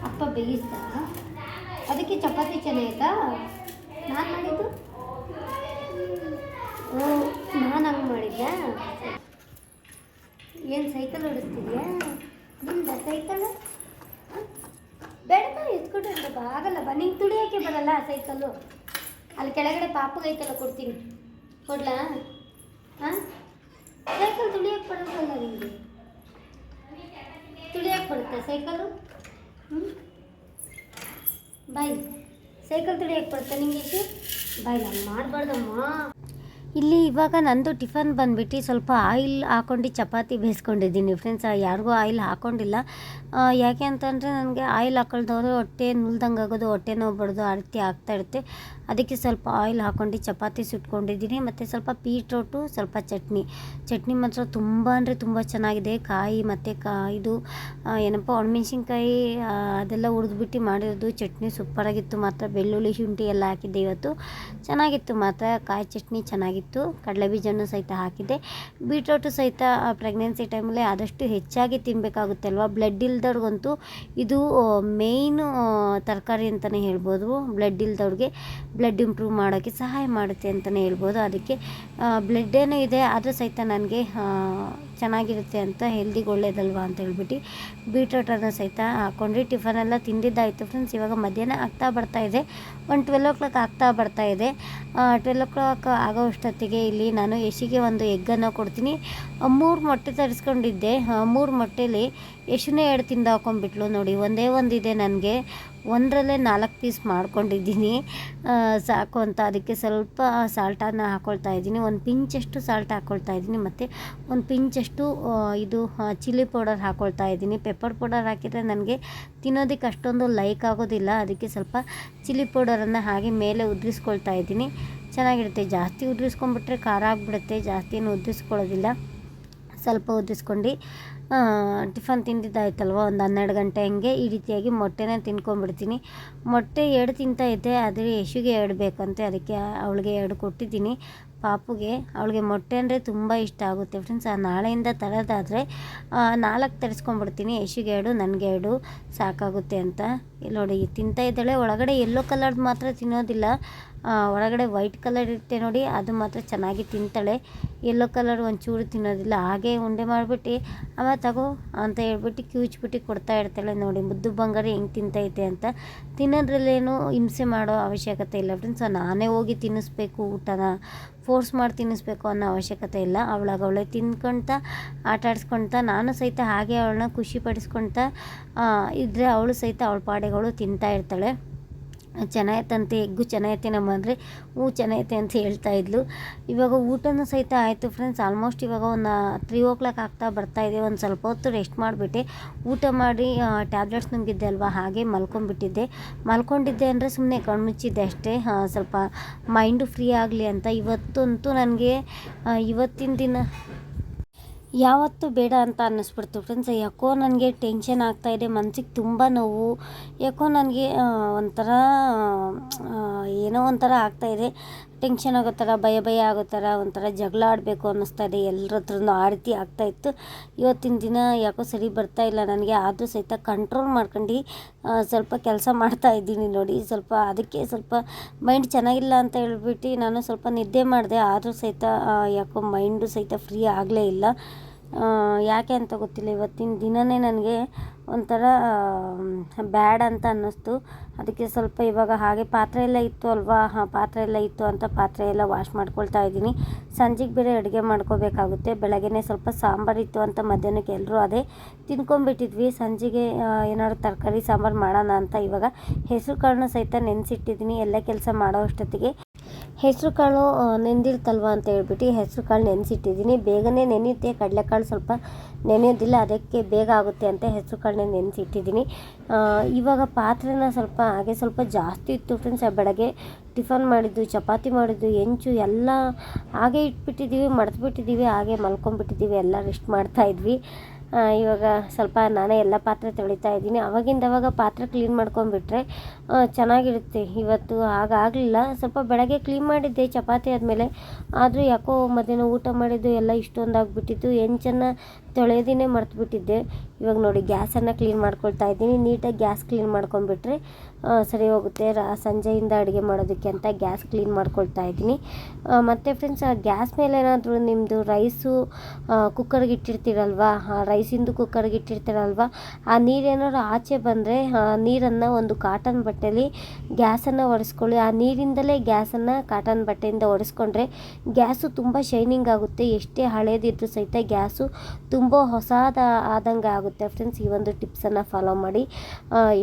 ಅಪ್ಪ ಬೇಯಿಸ್ತಾ? ಅದಕ್ಕೆ ಚಪಾತಿ ಚೆನ್ನಾಗಿತ್ತಾ ನಾನು ಮಾಡಿದ್ದು? ನಾನು ಹಂಗೆ ಮಾಡಿದ್ದೆ ಏನು ಸೈಕಲ್ ಓಡಿಸ್ತಿದ್ಯಾ? ನಿಮ್ದ ಸೈಕಲ್? ಬೇಡ ಎತ್ಕೊಟ್ರೆ ಬಾ. ಆಗಲ್ಲ ಬಾ, ನಿಂಗೆ ತುಳಿಯೋಕ್ಕೆ ಬರಲ್ಲ ಸೈಕಲ್ಲು. ಅಲ್ಲಿ ಕೆಳಗಡೆ ಪಾಪಗೈತೆಲ್ಲ ಕೊಡ್ತೀನಿ. ಕೊಡ್ಲಾ? ಹಾಂ ಸೈಕಲ್ ತುಳಿಯೋಕ್ಕೆ ಬರೋದಲ್ಲ ನಿಮಗೆ ತುಳಿಯೋಕ್ಕೆ ಬರುತ್ತೆ ಸೈಕಲು ಹ್ಞೂ ಬಾಯ್. ಸೈಕಲ್ ತುಳಿಯೋಕ್ಕೆ ಬರುತ್ತೆ ಬೈ ಬಾಯ್, ನಾನು ಮಾಡಬಾರ್ದಮ್ಮ. ಇಲ್ಲಿ ಇವಾಗ ನಂದು ಟಿಫನ್ ಬಂದ್ಬಿಟ್ಟು ಸ್ವಲ್ಪ ಆಯಿಲ್ ಹಾಕೊಂಡು ಚಪಾತಿ ಬೇಯಿಸ್ಕೊಂಡಿದ್ದೀನಿ. ಫ್ರೆಂಡ್ಸ್ ಯಾರಿಗೂ ಆಯಿಲ್ ಹಾಕೊಂಡಿಲ್ಲ. ಯಾಕೆ ಅಂತಂದರೆ ನನಗೆ ಆಯಿಲ್ ಹಾಕೊಳ್ದವ್ರು ಹೊಟ್ಟೆ ನುಲ್ದಂಗೆ ಆಗೋದು ಹೊಟ್ಟೆ ನೋವು ಬಡ್ದು ಆ ರೀತಿ ಆಗ್ತಾ ಇರುತ್ತೆ. ಅದಕ್ಕೆ ಸ್ವಲ್ಪ ಆಯಿಲ್ ಹಾಕ್ಕೊಂಡು ಚಪಾತಿ ಸುಟ್ಕೊಂಡಿದ್ದೀನಿ. ಮತ್ತು ಸ್ವಲ್ಪ ಬೀಟ್ರೋಟು, ಸ್ವಲ್ಪ ಚಟ್ನಿ. ಚಟ್ನಿ ಮಾತ್ರ ತುಂಬ ಅಂದರೆ ತುಂಬ ಚೆನ್ನಾಗಿದೆ. ಕಾಯಿ ಮತ್ತು ಕಾ ಇದು ಏನಪ್ಪ, ಒಣಮೆಣ್ಸಿನ್ಕಾಯಿ ಅದೆಲ್ಲ ಹುರಿದ್ಬಿಟ್ಟು ಮಾಡಿರೋದು ಚಟ್ನಿ ಸೂಪರಾಗಿತ್ತು. ಮಾತ್ರ ಬೆಳ್ಳುಳ್ಳಿ, ಶುಂಠಿ ಎಲ್ಲ ಹಾಕಿದ್ದೆ ಇವತ್ತು. ಚೆನ್ನಾಗಿತ್ತು ಮಾತ್ರ. ಕಾಯಿ ಚಟ್ನಿ ಚೆನ್ನಾಗಿತ್ತು. ಕಡಲೆ ಬೀಜನೂ ಸಹಿತ ಹಾಕಿದ್ದೆ. ಬೀಟ್ರೋಟು ಸಹಿತ ಪ್ರೆಗ್ನೆನ್ಸಿ ಟೈಮಲ್ಲಿ ಆದಷ್ಟು ಹೆಚ್ಚಾಗಿ ತಿನ್ನಬೇಕಾಗುತ್ತೆ ಅಲ್ವಾ ಬ್ಲಡ್ ಇಲ್ದವ್ರಿಗಂತೂ ಇದು ಮೇಯ್ನು ತರಕಾರಿ ಅಂತಲೇ ಹೇಳ್ಬೋದು. ಬ್ಲಡ್ ಇಲ್ದವ್ರಿಗೆ. ಬ್ಲಡ್ ಇಂಪ್ರೂವ್ ಮಾಡೋಕ್ಕೆ ಸಹಾಯ ಮಾಡುತ್ತೆ ಅಂತಲೇ ಹೇಳ್ಬೋದು. ಅದಕ್ಕೆ ಬ್ಲಡ್ ಏನೋ ಇದೆ ಆದರೂ ಸಹಿತ ನನಗೆ ಚೆನ್ನಾಗಿರುತ್ತೆ ಅಂತ ಹೆಲ್ದಿಗೆ ಒಳ್ಳೇದಲ್ವಾ ಅಂತ ಹೇಳ್ಬಿಟ್ಟು ಬೀಟ್ರೋಟನ್ನು ಸಹಿತ ಹಾಕ್ಕೊಂಡ್ರಿ ಟಿಫನ್ ಎಲ್ಲ ತಿಂದಿದ್ದಾಯಿತು ಫ್ರೆಂಡ್ಸ್ ಇವಾಗ ಮಧ್ಯಾಹ್ನ ಆಗ್ತಾ ಬರ್ತಾ ಇದೆ. ಒಂದು ಟ್ವೆಲ್ ಓ ಕ್ಲಾಕ್ ಆಗ್ತಾ ಬರ್ತಾ ಇದೆ. ಟ್ವೆಲ್ ಓ ಕ್ಲಾಕ್ ಆಗೋ ಅಷ್ಟೊತ್ತಿಗೆ ಇಲ್ಲಿ ನಾನು ಯಶಿಗೆ ಒಂದು ಎಗ್ಗನ್ನು ಕೊಡ್ತೀನಿ. ಮೂರು ಮೊಟ್ಟೆ ತರಿಸ್ಕೊಂಡಿದ್ದೆ. ಮೂರು ಮೊಟ್ಟೆಲಿ ಯಶುನೇ ಎರಡು ತಿಂದು ಹಾಕೊಂಡ್ಬಿಟ್ಲು ನೋಡಿ. ಒಂದೇ ಒಂದಿದೆ ನನಗೆ. ಒಂದರಲ್ಲೇ ನಾಲ್ಕು ಪೀಸ್ ಮಾಡ್ಕೊಂಡಿದ್ದೀನಿ. ಸಾಕು ಅಂತ. ಅದಕ್ಕೆ ಸ್ವಲ್ಪ ಸಾಲ್ಟನ್ನು ಹಾಕ್ಕೊಳ್ತಾ ಇದ್ದೀನಿ. ಒಂದು ಪಿಂಚಷ್ಟು ಸಾಲ್ಟ್ ಹಾಕ್ಕೊಳ್ತಾ ಇದ್ದೀನಿ. ಮತ್ತು ಒಂದು ಪಿಂಚಷ್ಟು ಆ, ಇದು ಚಿಲ್ಲಿ ಪೌಡರ್ ಹಾಕ್ಕೊಳ್ತಾ ಇದ್ದೀನಿ. ಪೆಪ್ಪರ್ ಪೌಡರ್ ಹಾಕಿದರೆ ನನಗೆ ತಿನ್ನೋದಕ್ಕೆ ಅಷ್ಟೊಂದು ಲೈಕ್ ಆಗೋದಿಲ್ಲ. ಅದಕ್ಕೆ ಸ್ವಲ್ಪ ಚಿಲ್ಲಿ ಪೌಡರನ್ನು ಹಾಗೆ ಮೇಲೆ ಉದುರಿಸ್ಕೊಳ್ತಾ ಇದ್ದೀನಿ. ಚೆನ್ನಾಗಿರುತ್ತೆ. ಜಾಸ್ತಿ ಉದುರಿಸ್ಕೊಂಡ್ಬಿಟ್ರೆ ಖಾರ ಆಗಿಬಿಡುತ್ತೆ. ಜಾಸ್ತಿ ಏನು ಉದುರಿಸ್ಕೊಳ್ಳೋದಿಲ್ಲ. ಸ್ವಲ್ಪ ಉದ್ದಿಸ್ಕೊಂಡು ಟಿಫನ್ ತಿಂದಿದ್ದಾಯ್ತಲ್ವ? ಒಂದು ಹನ್ನೆರಡು ಗಂಟೆ ಹಂಗೆ ಈ ರೀತಿಯಾಗಿ ಮೊಟ್ಟೆನೇ ತಿನ್ಕೊಂಡ್ಬಿಡ್ತೀನಿ. ಮೊಟ್ಟೆ ಎರಡು ತಿಂತಾ ಇದ್ದೆ, ಆದರೆ ಯಶುಗೆ ಎರಡು ಬೇಕಂತೆ, ಅದಕ್ಕೆ ಅವಳಿಗೆ ಎರಡು ಕೊಟ್ಟಿದ್ದೀನಿ. ಪಾಪುಗೆ, ಅವಳಿಗೆ ಮೊಟ್ಟೆ ಅಂದರೆ ತುಂಬ ಇಷ್ಟ ಆಗುತ್ತೆ. ಫ್ರೆಂಡ್ಸ್ ಆ ನಾಳೆಯಿಂದ ತರೋದಾದರೆ ನಾಲ್ಕು ತರಿಸ್ಕೊಂಡ್ಬಿಡ್ತೀನಿ. ಯಶುಗೆ ಎರಡು, ನನಗೆ ಎರಡು, ಸಾಕಾಗುತ್ತೆ ಅಂತ. ನೋಡಿ, ತಿಂತಾ ಇದ್ದಾಳೆ. ಒಳಗಡೆ ಎಲ್ಲೋ ಕಲರ್ದು ಮಾತ್ರ ತಿನ್ನೋದಿಲ್ಲ. ಒಳಗಡೆ ವೈಟ್ ಕಲರ್ ಇರುತ್ತೆ ನೋಡಿ, ಅದು ಮಾತ್ರ ಚೆನ್ನಾಗಿ ತಿಂತಾಳೆ. ಯೆಲ್ಲೋ ಕಲರ್ ಒಂಚೂರು ತಿನ್ನೋದಿಲ್ಲ, ಹಾಗೆ ಉಂಡೆ ಮಾಡಿಬಿಟ್ಟು, ಅಮ್ಮ ತಗೋ ಅಂತ ಹೇಳ್ಬಿಟ್ಟು ಕಿವುಚ್ಬಿಟ್ಟು ಕೊಡ್ತಾ ಇರ್ತಾಳೆ ನೋಡಿ. ಮುದ್ದು ಬಂಗಾರ ಹೆಂಗೆ ತಿಂತೈತೆ ಅಂತ. ತಿನ್ನೋದ್ರಲ್ಲೇನು ಹಿಂಸೆ ಮಾಡೋ ಅವಶ್ಯಕತೆ ಇಲ್ಲ ಫ್ರೆಂಡ್ಸ್ ನಾನೇ ಹೋಗಿ ತಿನ್ನಿಸ್ಬೇಕು, ಊಟನ ಫೋರ್ಸ್ ಮಾಡಿ ತಿನ್ನಿಸ್ಬೇಕು ಅನ್ನೋ ಅವಶ್ಯಕತೆ ಇಲ್ಲ. ಅವಳಾಗ ಅವಳೆ ತಿನ್ಕೊಳ್ತಾ ಆಟ ಆಡಿಸ್ಕೊಳ್ತಾ ನಾನು ಸಹಿತ ಹಾಗೆ ಅವಳನ್ನ ಖುಷಿಪಡಿಸ್ಕೊಳ್ತಾ ಇದ್ದರೆ ಅವಳು ಸಹಿತ ಅವಳ ಪಾಡೆಗಳು ತಿಂತಾ ಇರ್ತಾಳೆ. ಚೆನ್ನಾಗೈತಂತೆ ಎಗ್ಗು ಚೆನ್ನಾಗೈತೆ ನಮ್ಮ ಅಂದರೆ ಹೂ ಚೆನ್ನಾಗೈತೆ ಅಂತ ಹೇಳ್ತಾ ಇದ್ಲು. ಇವಾಗ ಊಟನೂ ಸಹಿತ ಆಯಿತು ಫ್ರೆಂಡ್ಸ್ ಆಲ್ಮೋಸ್ಟ್ ಇವಾಗ ಒಂದು ತ್ರೀ ಓ ಕ್ಲಾಕ್ ಆಗ್ತಾ ಬರ್ತಾ ಇದೆ. ಒಂದು ಸ್ವಲ್ಪ ಹೊತ್ತು ರೆಸ್ಟ್ ಮಾಡಿಬಿಟ್ಟೆ. ಊಟ ಮಾಡಿ ಟ್ಯಾಬ್ಲೆಟ್ಸ್ ನುಂಗಿದ್ದೆ ಅಲ್ವಾ? ಹಾಗೆ ಮಲ್ಕೊಂಡ್ಬಿಟ್ಟಿದ್ದೆ. ಮಲ್ಕೊಂಡಿದ್ದೆ ಅಂದರೆ ಸುಮ್ಮನೆ ಕಣ್ಣು ಮುಚ್ಚಿದ್ದೆ ಅಷ್ಟೇ. ಸ್ವಲ್ಪ ಮೈಂಡು ಫ್ರೀ ಆಗಲಿ ಅಂತ. ಇವತ್ತಂತೂ ನನಗೆ ಇವತ್ತಿನ ದಿನ ಯಾವತ್ತೂ ಬೇಡ ಅಂತ ಅನ್ನಿಸ್ಬಿಡ್ತು ಫ್ರೆಂಡ್ಸ್ ಯಾಕೋ ನನಗೆ ಟೆನ್ಷನ್ ಆಗ್ತಾಯಿದೆ ಮನ್ಸಿಗೆ ತುಂಬ ನೋವು. ಯಾಕೋ ನನಗೆ ಒಂಥರ ಏನೋ ಒಂಥರ ಆಗ್ತಾಯಿದೆ ಟೆನ್ಷನ್ ಆಗೋ ಥರ, ಭಯ ಭಯ ಆಗೋ ಥರ, ಒಂಥರ ಜಗಳ ಆಡಬೇಕು ಅನ್ನಿಸ್ತಾ ಇದೆ. ಎಲ್ಲರ ಹತ್ರನೂ ಆ ರೀತಿ ಆಗ್ತಾಯಿತ್ತು ಇವತ್ತಿನ ದಿನ ಯಾಕೋ ಸರಿ ಬರ್ತಾ ಇಲ್ಲ ನನಗೆ. ಆದರೂ ಸಹಿತ ಕಂಟ್ರೋಲ್ ಮಾಡ್ಕೊಂಡು ಸ್ವಲ್ಪ ಕೆಲಸ ಮಾಡ್ತಾ ಇದ್ದೀನಿ ನೋಡಿ. ಸ್ವಲ್ಪ ಅದಕ್ಕೆ ಸ್ವಲ್ಪ ಮೈಂಡ್ ಚೆನ್ನಾಗಿಲ್ಲ ಅಂತ ಹೇಳ್ಬಿಟ್ಟು ನಾನು ಸ್ವಲ್ಪ ನಿದ್ದೆ ಮಾಡಿದೆ. ಆದರೂ ಸಹಿತ ಯಾಕೋ ಮೈಂಡು ಸಹಿತ ಫ್ರೀ ಆಗಲೇ ಇಲ್ಲ. ಯಾಕೆ ಅಂತ ಗೊತ್ತಿಲ್ಲ. ಇವತ್ತಿನ ದಿನವೇ ನನಗೆ ಒಂಥರ ಬ್ಯಾಡ್ ಅಂತ ಅನ್ನಿಸ್ತು. ಅದಕ್ಕೆ ಸ್ವಲ್ಪ ಇವಾಗ ಹಾಗೆ ಪಾತ್ರೆ ಎಲ್ಲ ಇತ್ತು ಅಲ್ವಾ? ಹಾಂ, ಪಾತ್ರೆ ಎಲ್ಲ ಇತ್ತು ಅಂತ ಪಾತ್ರೆ ಎಲ್ಲ ವಾಶ್ ಮಾಡ್ಕೊಳ್ತಾ ಇದ್ದೀನಿ. ಸಂಜೆಗೆ ಬೇರೆ ಅಡುಗೆ ಮಾಡ್ಕೋಬೇಕಾಗುತ್ತೆ. ಬೆಳಗ್ಗೆ ಸ್ವಲ್ಪ ಸಾಂಬಾರು ಇತ್ತು ಅಂತ ಮಧ್ಯಾಹ್ನಕ್ಕೆ ಎಲ್ಲರೂ ಅದೇ ತಿನ್ಕೊಂಬಿಟ್ಟಿದ್ವಿ ಸಂಜೆಗೆ ಏನಾದ್ರು ತರಕಾರಿ ಸಾಂಬಾರು ಮಾಡೋಣ ಅಂತ ಇವಾಗ ಹೆಸರು ಕಾಳನ್ನ ಸಹಿತ ನೆನೆಸಿಟ್ಟಿದ್ದೀನಿ. ಎಲ್ಲ ಕೆಲಸ ಮಾಡೋ ಅಷ್ಟೊತ್ತಿಗೆ. ಹೆಸರು ಕಾಳು ನೆಂದಿರ್ತಲ್ವ ಅಂತ ಹೇಳ್ಬಿಟ್ಟು ಹೆಸರು ಕಾಳು ನೆನೆಸಿಟ್ಟಿದ್ದೀನಿ. ಬೇಗನೆ ನೆನೆಯುತ್ತೆ. ಕಡಲೆಕಾಳು ಸ್ವಲ್ಪ ನೆನೆಯೋದಿಲ್ಲ, ಅದಕ್ಕೆ ಬೇಗ ಆಗುತ್ತೆ ಅಂತ ಹೆಸರು ಕಾಳನ್ನ ನೆನೆಸಿಟ್ಟಿದ್ದೀನಿ. ಇವಾಗ ಪಾತ್ರೆನ ಸ್ವಲ್ಪ, ಹಾಗೆ ಸ್ವಲ್ಪ ಜಾಸ್ತಿ ಇತ್ತು ಫ್ರೆಂಡ್ಸ್ ಬೆಳಗ್ಗೆ ಟಿಫನ್ ಮಾಡಿದ್ದು, ಚಪಾತಿ ಮಾಡಿದ್ದು, ಹೆಂಚು ಎಲ್ಲ ಹಾಗೆ ಇಟ್ಬಿಟ್ಟಿದ್ದೀವಿ ಮಡ್ತ್ಬಿಟ್ಟಿದ್ದೀವಿ ಹಾಗೆ ಮಲ್ಕೊಂಡ್ಬಿಟ್ಟಿದ್ದೀವಿ, ಎಲ್ಲ ರೆಸ್ಟ್ ಮಾಡ್ತಾಯಿದ್ವಿ ಇವಾಗ ಸ್ವಲ್ಪ ನಾನೇ ಎಲ್ಲ ಪಾತ್ರೆ ತೊಳಿತಾ ಇದ್ದೀನಿ. ಅವಾಗಿಂದ ಅವಾಗ ಪಾತ್ರೆ ಕ್ಲೀನ್ ಮಾಡ್ಕೊಂಡ್ಬಿಟ್ರೆ ಚೆನ್ನಾಗಿರುತ್ತೆ. ಇವತ್ತು ಹಾಗಾಗಲಿಲ್ಲ ಸ್ವಲ್ಪ ಬೆಳಗ್ಗೆ ಕ್ಲೀನ್ ಮಾಡಿದ್ದೆ, ಚಪಾತಿ ಆದಮೇಲೆ. ಆದರೂ ಯಾಕೋ ಮಧ್ಯಾಹ್ನ ಊಟ ಮಾಡಿದ್ದು ಎಲ್ಲ ಇಷ್ಟೊಂದಾಗ್ಬಿಟ್ಟಿತ್ತು. ಹೆಂಚನ್ನು ತೊಳೆಯೋದಿನೇ ಮರ್ತುಬಿಟ್ಟಿದ್ದೆ ಇವಾಗ ನೋಡಿ ಗ್ಯಾಸನ್ನು ಕ್ಲೀನ್ ಮಾಡ್ಕೊಳ್ತಾ ಇದ್ದೀನಿ. ನೀಟಾಗಿ ಗ್ಯಾಸ್ ಕ್ಲೀನ್ ಮಾಡ್ಕೊಂಡ್ಬಿಟ್ರೆ ಸರಿ ಹೋಗುತ್ತೆ. ರಾ, ಸಂಜೆಯಿಂದ ಅಡುಗೆ ಮಾಡೋದಕ್ಕೆ ಅಂತ ಗ್ಯಾಸ್ ಕ್ಲೀನ್ ಮಾಡ್ಕೊಳ್ತಾ ಇದ್ದೀನಿ. ಮತ್ತು ಫ್ರೆಂಡ್ಸ್ ಆ, ಗ್ಯಾಸ್ ಮೇಲೆ ಏನಾದರೂ ನಿಮ್ಮದು ರೈಸು ಕುಕ್ಕರ್ಗೆ ಇಟ್ಟಿರ್ತೀರಲ್ವ? ಆ ರೈಸಿಂದು ಕುಕ್ಕರ್ಗೆ ಇಟ್ಟಿರ್ತೀರಲ್ವ? ಆ ನೀರೇನಾದ್ರು ಆಚೆ ಬಂದರೆ ನೀರನ್ನು ಒಂದು ಕಾಟನ್ ಬಟ್ಟೆಯಲ್ಲಿ ಗ್ಯಾಸನ್ನು ಒರೆಸ್ಕೊಳ್ಳಿ. ಆ ನೀರಿಂದಲೇ ಗ್ಯಾಸನ್ನು ಕಾಟನ್ ಬಟ್ಟೆಯಿಂದ ಒರೆಸ್ಕೊಂಡ್ರೆ ಗ್ಯಾಸು ತುಂಬ ಶೈನಿಂಗ್ ಆಗುತ್ತೆ. ಎಷ್ಟೇ ಹಳೇದಿದ್ರೂ ಸಹಿತ ಗ್ಯಾಸು ತುಂಬ ಹೊಸದ ಆದಂಗೆ ಆಗುತ್ತೆ ಫ್ರೆಂಡ್ಸ್ ಈ ಒಂದು ಟಿಪ್ಸನ್ನು ಫಾಲೋ ಮಾಡಿ.